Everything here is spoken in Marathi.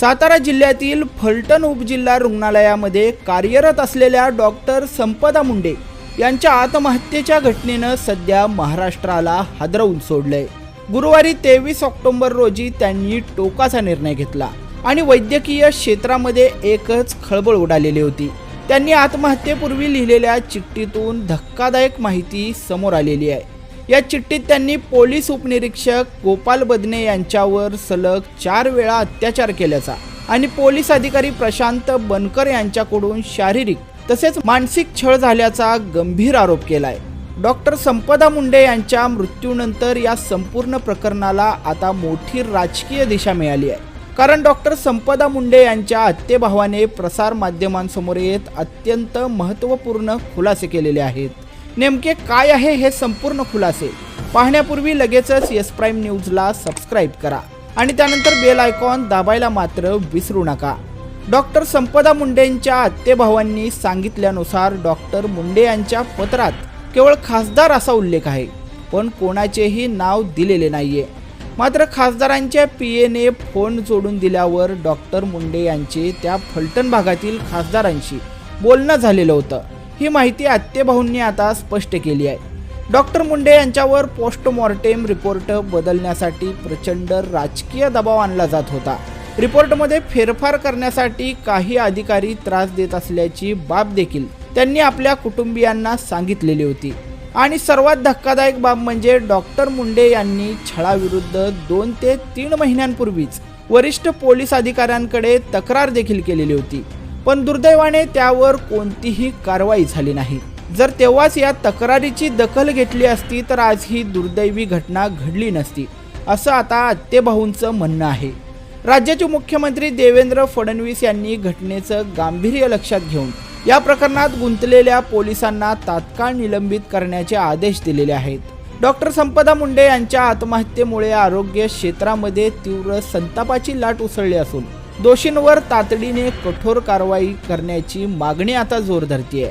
सातारा जिल्ह्यातील फलटण उपजिल्हा रुग्णालयामध्ये कार्यरत असलेल्या डॉक्टर संपदा मुंडे यांच्या आत्महत्येच्या घटनेनं सध्या महाराष्ट्राला हादरवून सोडलंय. गुरुवारी तेवीस ऑक्टोबर रोजी त्यांनी टोकाचा निर्णय घेतला आणि वैद्यकीय क्षेत्रामध्ये एकच खळबळ उडालेली होती. त्यांनी आत्महत्येपूर्वी लिहिलेल्या चिठ्ठीतून धक्कादायक माहिती समोर आलेली आहे. या चिठ्ठीत त्यांनी पोलीस उपनिरीक्षक गोपाल बदने यांच्यावर सलग चार वेळा अत्याचार केल्याचा आणि पोलीस अधिकारी प्रशांत बनकर यांच्याकडून शारीरिक तसेच मानसिक छळ झाल्याचा गंभीर आरोप केलाय. डॉक्टर संपदा मुंडे यांच्या मृत्यूनंतर या संपूर्ण प्रकरणाला आता मोठी राजकीय दिशा मिळाली आहे. कारण डॉक्टर संपदा मुंडे यांच्या आत्तेभावाने प्रसार माध्यमांसमोर येत अत्यंत महत्त्वपूर्ण खुलासे केलेले आहेत. नेमके काय आहे हे संपूर्ण खुलासे? पाहण्यापूर्वी लगेचच येस प्राईम न्यूजला सबस्क्राईब करा आणि त्यानंतर बेल आयकॉन दाबायला मात्र विसरू नका. डॉक्टर संपदा मुंडेंच्या आत्तेभावांनी सांगितल्यानुसार डॉक्टर मुंडे यांच्या पत्रात केवळ खासदार असा उल्लेख आहे पण कोणाचेही नाव दिलेले नाहीये. मात्र खासदारांच्या पीएने फोन जोडून दिल्यावर डॉक्टर मुंडे यांचे त्या फलटण भागातील खासदारांशी बोलणं झालेलं होतं. ही माहिती आत्तेभाऊंनी आता स्पष्ट केली आहे. डॉक्टर मुंडे यांच्यावर पोस्टमॉर्टेम रिपोर्ट बदलण्यासाठी प्रचंड राजकीय दबाव आणला जात होता. रिपोर्टमध्ये फेरफार करण्यासाठी काही अधिकारी त्रास देत असल्याची बाब देखील त्यांनी आपल्या कुटुंबियांना सांगितलेली होती. आणि सर्वात धक्कादायक बाब म्हणजे डॉक्टर मुंडे यांनी छळाविरुद्ध दोन ते तीन महिन्यांपूर्वीच वरिष्ठ पोलीस अधिकाऱ्यांकडे तक्रार देखील केलेली होती. पण दुर्दैवाने त्यावर कोणतीही कारवाई झाली नाही. जर तेव्हाच या तक्रारीची दखल घेतली असती तर आज ही दुर्दैवी घटना घडली नसती असं आता आत्तेभाऊंचं म्हणणं आहे. राज्याचे मुख्यमंत्री देवेंद्र फडणवीस यांनी घटनेचं गांभीर्य लक्षात घेऊन या प्रकरणात गुंतलेल्या पोलिसांना तात्काळ निलंबित करण्याचे आदेश दिलेले आहेत. डॉक्टर संपदा मुंडे यांच्या आत्महत्येमुळे आरोग्य क्षेत्रामध्ये तीव्र संतापाची लाट उसळली असून दोषींवर तातडीने कठोर कारवाई करण्याची मागणी आता जोर धरतीये.